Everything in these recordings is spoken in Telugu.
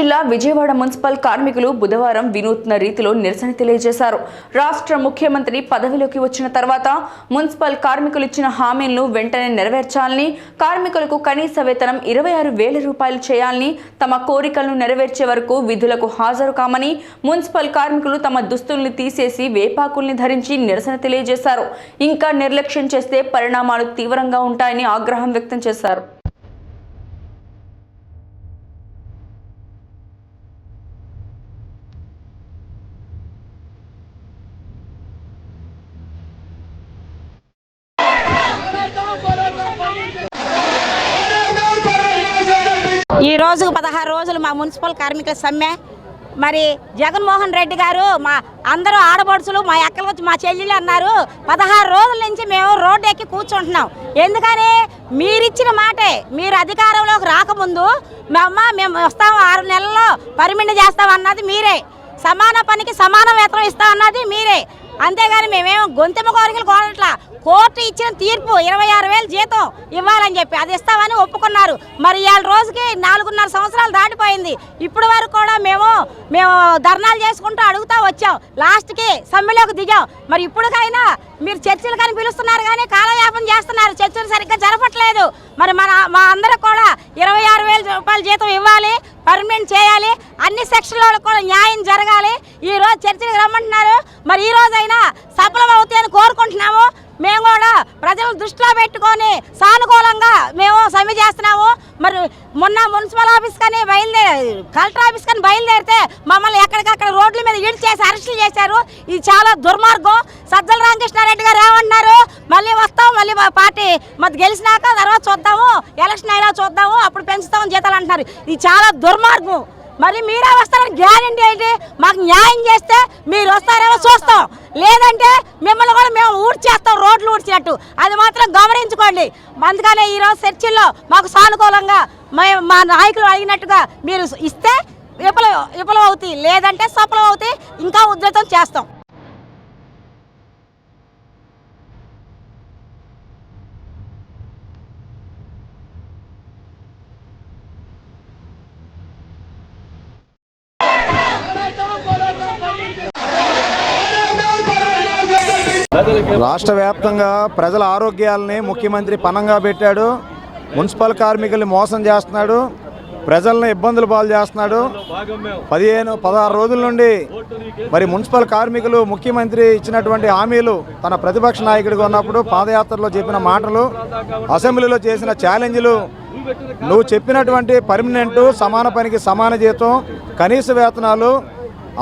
జిల్లా విజయవాడ మున్సిపల్ కార్మికులు బుధవారం వినూత్న రీతిలో నిరసన తెలియజేశారు. రాష్ట్ర ముఖ్యమంత్రి పదవిలోకి వచ్చిన తర్వాత మున్సిపల్ కార్మికులు ఇచ్చిన హామీలను వెంటనే నెరవేర్చాలని కార్మికులకు కనీస వేతనం ఇరవై ఆరు వేల రూపాయలు చేయాలని తమ కోరికలను నెరవేర్చే వరకు విధులకు హాజరు కామని మున్సిపల్ కార్మికులు తమ దుస్తుల్ని తీసేసి వేపాకుల్ని ధరించి నిరసన తెలియజేశారు. ఇంకా నిర్లక్ష్యం చేస్తే పరిణామాలు తీవ్రంగా ఉంటాయని ఆగ్రహం వ్యక్తం చేశారు. ఈ రోజుకు పదహారు రోజులు మా మున్సిపల్ కార్మికుల సమ్మె. మరి జగన్మోహన్ రెడ్డి గారు మా అందరూ ఆడపడుచులు మా ఎక్కలు వచ్చి మా చెల్లెలు అన్నారు. పదహారు రోజుల నుంచి మేము రోడ్డు ఎక్కి కూర్చుంటున్నాం. ఎందుకని? మీరిచ్చిన మాటే. మీరు అధికారంలోకి రాకముందు మేమ్మ మేము వస్తాం ఆరు నెలల్లో పరిమిణి చేస్తాం అన్నది మీరే. సమాన పనికి సమాన వేతనం ఇస్తాం అన్నది మీరే. అంతేగాని మేమేమో గొంతెమ్మ కోరికలు కోరట్లా. కోర్టు ఇచ్చిన తీర్పు ఇరవై ఆరు వేలు జీతం ఇవ్వాలని చెప్పి అది ఇస్తామని ఒప్పుకున్నారు. మరి ఇవాళ రోజుకి నాలుగున్నర సంవత్సరాలు దాటిపోయింది. ఇప్పుడు వరకు కూడా మేము మేము ధర్నాలు చేసుకుంటూ అడుగుతా వచ్చాం. లాస్ట్కి సమ్మెలోకి దిగాం. మరి ఇప్పటికైనా మీరు చర్చలు కానీ పిలుస్తున్నారు కానీ కాలయాపన చేస్తున్నారు. చర్చలు సరిగ్గా జరపట్లేదు. మరి మన మా అందరూ కూడా ఇరవై ఆరు వేల రూపాయల జీతం ఇవ్వాలి పర్మనెంట్ చేయాలి అన్ని సెక్షన్లలో కూడా న్యాయం జరగాలి. ఈ రోజు చర్చలకు రమ్మంటున్నారు. మరి ఈ రోజైనా సఫలం అవుతాయని కోరుకుంటున్నాము. మేము కూడా ప్రజలు దృష్టిలో పెట్టుకొని సానుకూలంగా మేము సమ్మె చేస్తున్నాము. మరి మొన్న మున్సిపల్ ఆఫీస్ కానీ బయలుదేరి కలెక్టర్ ఆఫీస్ కానీ బయలుదేరితే మమ్మల్ని ఎక్కడికక్కడ రోడ్ల మీద ఈడ్ చేసి అరెస్టులు చేశారు. ఇది చాలా దుర్మార్గం. సజ్జల రామకృష్ణారెడ్డి గారు ఏమన్నారు? మళ్ళీ వస్తాం మళ్ళీ మా పార్టీ మరి గెలిచినాక తర్వాత చూద్దాము. ఎలక్షన్ అయినా చూద్దాము అప్పుడు పెంచుతాం జీతాలు అంటున్నారు. ఇది చాలా దుర్మార్గం. మరి మీరే వస్తారని గ్యారంటీ ఏంటి? మాకు న్యాయం చేస్తే మీరు వస్తారేమో చూస్తాం. లేదంటే మిమ్మల్ని కూడా మేము ఊడ్చేస్తాం. రోడ్లు ఊడ్చినట్టు అది మాత్రం గమనించుకోండి. అందుకనే ఈరోజు చర్చిల్లో మాకు సానుకూలంగా మేము మా నాయకులు అడిగినట్టుగా మీరు ఇస్తే విఫలం విఫలం అవుతాయి. లేదంటే సఫలం అవుతాయి. ఇంకా ఉధృతం చేస్తాం. రాష్ట్ర వ్యాప్తంగా ప్రజల ఆరోగ్యాలని ముఖ్యమంత్రి పనంగా పెట్టాడు. మున్సిపల్ కార్మికుల్ని మోసం చేస్తున్నాడు. ప్రజలను ఇబ్బందులు పాలు చేస్తున్నాడు. పదిహేను పదహారు రోజుల నుండి మరి మున్సిపల్ కార్మికులు ముఖ్యమంత్రి ఇచ్చినటువంటి హామీలు తన ప్రతిపక్ష నాయకుడిగా ఉన్నప్పుడు పాదయాత్రలో చెప్పిన మాటలు అసెంబ్లీలో చేసిన ఛాలెంజ్లు. నువ్వు చెప్పినటువంటి పర్మనెంట్ సమాన పనికి సమాన జీతం కనీస వేతనాలు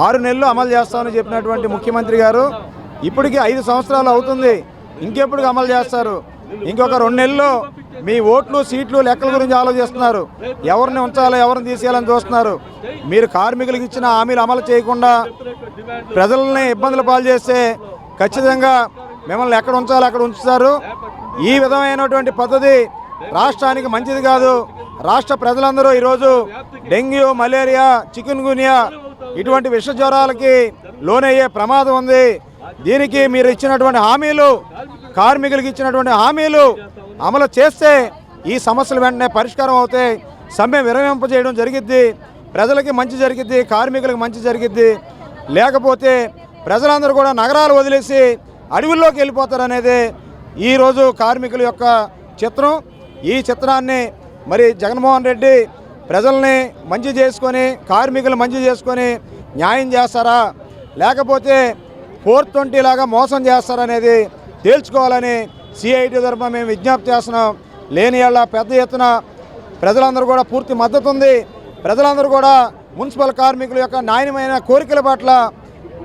ఆరు నెలలు అమలు చేస్తామని చెప్పినటువంటి ముఖ్యమంత్రి గారు ఇప్పటికి ఐదు సంవత్సరాలు అవుతుంది. ఇంకెప్పుడు అమలు చేస్తారు? ఇంకొక రెండు నెలల్లో మీ ఓట్లు సీట్లు లెక్కల గురించి ఆలోచిస్తున్నారు. ఎవరిని ఉంచాలో ఎవరిని తీసేయాలని చూస్తున్నారు. మీరు కార్మికులకు ఇచ్చిన హామీలు అమలు చేయకుండా ప్రజల్ని ఇబ్బందులు పాలు చేస్తే ఖచ్చితంగా మిమ్మల్ని ఎక్కడ ఉంచాలో అక్కడ ఉంచుతారు. ఈ విధమైనటువంటి పద్ధతి రాష్ట్రానికి మంచిది కాదు. రాష్ట్ర ప్రజలందరూ ఈరోజు డెంగ్యూ మలేరియా చికెన్ గునియా ఇటువంటి విష జ్వరాలకి లోనయ్యే ప్రమాదం ఉంది. దీనికి మీరు ఇచ్చినటువంటి హామీలు కార్మికులకు ఇచ్చినటువంటి హామీలు అమలు చేస్తే ఈ సమస్యలు వెంటనే పరిష్కారం అవుతాయి సమ్మె విరమింపజేయడం జరిగిద్ది ప్రజలకి మంచి జరిగిద్ది కార్మికులకు మంచి జరిగిద్ది. లేకపోతే ప్రజలందరూ కూడా నగరాలు వదిలేసి అడవుల్లోకి వెళ్ళిపోతారనేది ఈరోజు కార్మికుల యొక్క చిత్రం. ఈ చిత్రాన్ని మరి జగన్మోహన్ రెడ్డి ప్రజల్ని మంచి చేసుకొని కార్మికులు మంచి చేసుకొని న్యాయం చేస్తారా? లేకపోతే ఫోర్ ట్వంటీ లాగా మోసం చేస్తారనేది తేల్చుకోవాలని సిఐటి తరఫున మేము విజ్ఞప్తి చేస్తున్నాం. లేని వాళ్ళ పెద్ద ఎత్తున ప్రజలందరూ కూడా పూర్తి మద్దతు ఉంది. ప్రజలందరూ కూడా మున్సిపల్ కార్మికుల యొక్క నాణ్యమైన కోరికల పట్ల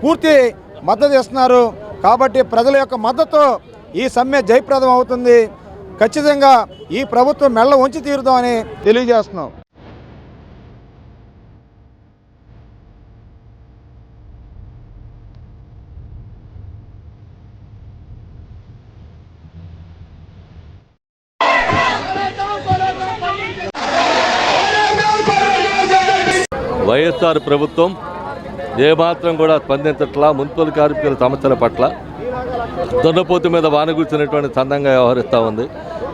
పూర్తి మద్దతు ఇస్తున్నారు. కాబట్టి ప్రజల యొక్క మద్దతు ఈ సమ్మె జయప్రదం అవుతుంది. ఖచ్చితంగా ఈ ప్రభుత్వం మెల్ల ఉంచి తీరుదామని తెలియజేస్తున్నాం. వైఎస్ఆర్ ప్రభుత్వం ఏమాత్రం కూడా స్పందించట్లా మున్సిపల్ కార్మికుల సమస్యల పట్ల దున్నపోతు మీద వానగూర్చినటువంటి సందంగా వ్యవహరిస్తూ ఉంది.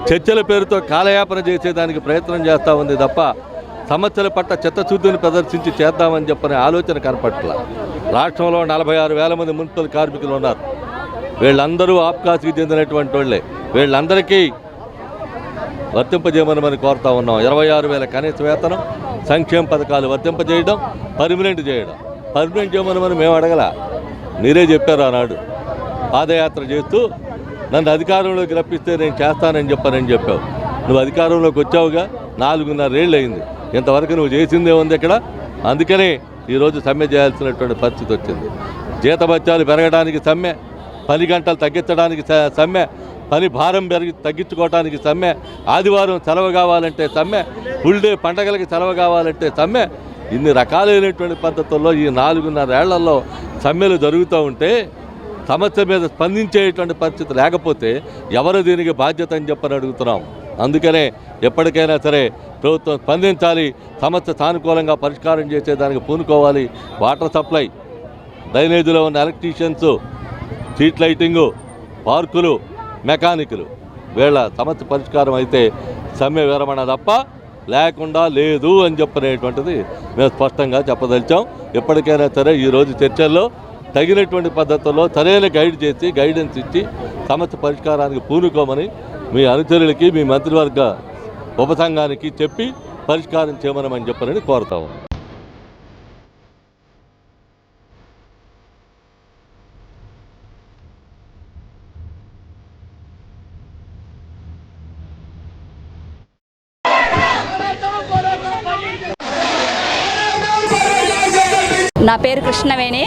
చర్చల పేరుతో కాలయాపన చేసేదానికి ప్రయత్నం చేస్తూ ఉంది తప్ప సమస్యల పట్ల చిత్తశుద్ధిని ప్రదర్శించి చేద్దామని చెప్పని ఆలోచన కనపట్ల. రాష్ట్రంలో నలభై ఆరు వేల మంది మున్సిపల్ కార్మికులు ఉన్నారు. వీళ్ళందరూ ఆప్కాస్కి చెందినటువంటి వాళ్ళే. వీళ్ళందరికీ వర్తింపజేయమని మనం కోరుతా ఉన్నాం. ఇరవై ఆరు వేల కనీస వేతనం సంక్షేమ పథకాలు వర్తింపజేయడం పర్మనెంట్ చేయడం. పర్మనెంట్ చేయమని మనం మేము అడగల. మీరే చెప్పారు ఆనాడు. పాదయాత్ర చేస్తూ నన్ను అధికారంలోకి రప్పిస్తే నేను చేస్తానని చెప్పానని చెప్పావు. నువ్వు అధికారంలోకి వచ్చావుగా నాలుగున్నరేళ్ళు అయింది ఇంతవరకు నువ్వు చేసిందే ఉంది ఇక్కడ. అందుకనే ఈరోజు సమ్మె చేయాల్సినటువంటి పరిస్థితి వచ్చింది. జీతభత్యాలు పెరగడానికి సమ్మె. పని గంటలు తగ్గించడానికి సమ్మె పని భారం పెరిగి తగ్గించుకోవడానికి సమ్మె ఆదివారం సెలవు కావాలంటే సమ్మె ఫుల్ డే పండగలకి సెలవు కావాలంటే సమ్మె ఇన్ని రకాలైనటువంటి పద్ధతుల్లో ఈ నాలుగున్నర ఏళ్ళలో సమ్మెలు జరుగుతూ ఉంటే సమస్య మీద స్పందించేటువంటి పరిస్థితి లేకపోతే ఎవరు దీనికి బాధ్యత అని చెప్పని అడుగుతున్నాం. అందుకనే ఎప్పటికైనా సరే ప్రభుత్వం స్పందించాలి సమస్య సానుకూలంగా పరిష్కారం చేసేదానికి పూనుకోవాలి వాటర్ సప్లై డ్రైనేజీలో ఉన్న ఎలక్ట్రీషియన్స్ స్ట్రీట్ లైటింగు పార్కులు మెకానికులు. వీళ్ళ సమస్య పరిష్కారం అయితే సమ్మె విరమణ తప్ప లేకుండా లేదు అని చెప్పనేటువంటిది మేము స్పష్టంగా చెప్పదలిచాం. ఎప్పటికైనా సరే ఈరోజు చర్చల్లో తగినటువంటి పద్ధతుల్లో సరైన గైడ్ చేసి గైడెన్స్ ఇచ్చి సమస్య పరిష్కారానికి పూనుకోమని మీ అనుచరులకి మీ మంత్రివర్గ ఉపసంఘానికి చెప్పి పరిష్కారం చేయమని చెప్పనని కోరుతాము నా పేరు కృష్ణవేణి.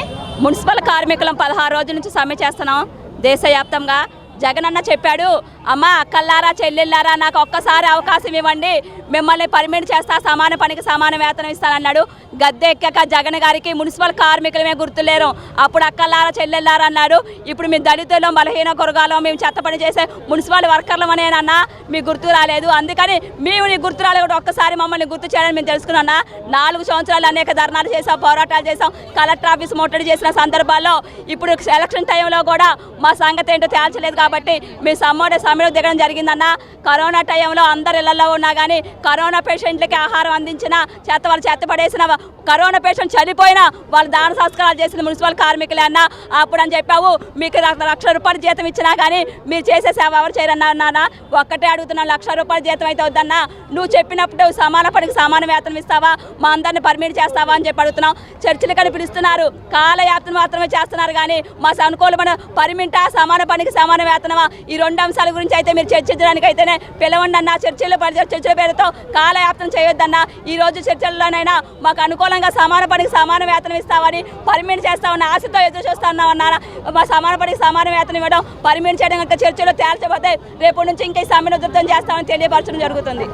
మున్సిపల్ కార్మికులం పదహారు రోజుల నుంచి సమ్మె చేస్తున్నాం. దేశవ్యాప్తంగా జగనన్న చెప్పాడు అమ్మ అక్కల్లారా చెల్లెళ్ళారా నాకు ఒక్కసారి అవకాశం ఇవ్వండి. మిమ్మల్ని పర్మిట్ చేస్తా సమాన పనికి సమాన వేతనం ఇస్తానన్నాడు. గద్దె ఎక్కక జగన్ గారికి మున్సిపల్ కార్మికులమే గుర్తులేరు. అప్పుడు అక్కల్లారా చెల్లెళ్ళారా అన్నాడు. ఇప్పుడు మీ దళితులు బలహీన కొరగాలో మేము చెత్త పని చేసే మున్సిపల్ వర్కర్లమనేనన్నా మీకు గుర్తు రాలేదు. అందుకని మేము నీ గుర్తు రాలేదు కూడా ఒక్కసారి మమ్మల్ని గుర్తు చేయాలని మేము తెలుసుకున్నా నాలుగు సంవత్సరాలు అనేక ధర్నాలు చేసాం పోరాటాలు చేసాం కలెక్టర్ ఆఫీస్ ముట్టడి చేసిన సందర్భాల్లో ఇప్పుడు ఎలక్షన్ టైంలో కూడా మా సంగతి ఏంటో తేల్చలేదు కాబట్టి మీ సమ్మోడ సమ్మెలో దిగడం జరిగిందన్న. కరోనా టైంలో అందరు ఇళ్ళలో ఉన్నా కానీ కరోనా పేషెంట్లకి ఆహారం అందించిన చెత్త వాళ్ళు చెత్త పడేసిన కరోనా పేషెంట్ చనిపోయినా వాళ్ళు దాన సంస్కారాలు చేసిన మున్సిపల్ కార్మికులే అన్న. అప్పుడు అని చెప్పావు మీకు లక్ష- లక్ష రూపాయలు జీతం ఇచ్చినా కానీ మీరు చేసే సేవ ఎవరు చేయరన్నా నాన్న ఒక్కటే అడుగుతున్నా లక్ష రూపాయలు జీతం అయితే వద్దన్నా. నువ్వు చెప్పినప్పుడు సమాన పనికి సమాన వేతనం ఇస్తావా? మా అందరిని పర్మిట్ చేస్తావా అని చెప్పి అడుగుతున్నాం చర్చిలు కానీ పిలుస్తున్నారు. కాలయాత్ర మాత్రమే చేస్తున్నారు కానీ మా అనుకూలమైన పరిమిట సమాన పనికి సమాన వేతనమా ఈ రెండు అంశాల గురించి అయితే మీరు చర్చించడానికి అయితేనే పిలవండి అన్న. చర్చలు పరి- చర్చల పేరుతో కాలయాత్ర చేయొద్దన్న. ఈ రోజు చర్చల్లోనైనా మాకు అనుకూలంగా సమాన పనికి సమాన వేతనం ఇస్తామని పర్మిట్ చేస్తామని ఆశతో ఎదురు చూస్తున్నాం మా సమాన పనికి సమాన వేతనం ఇవ్వడం పర్మిట్ చేయడం కనుక చర్చలో తేల్చబోతే రేపు నుంచి ఇంకా ఈ సమ్మెను ఉధృతం చేస్తామని తెలియపరచడం జరుగుతుంది.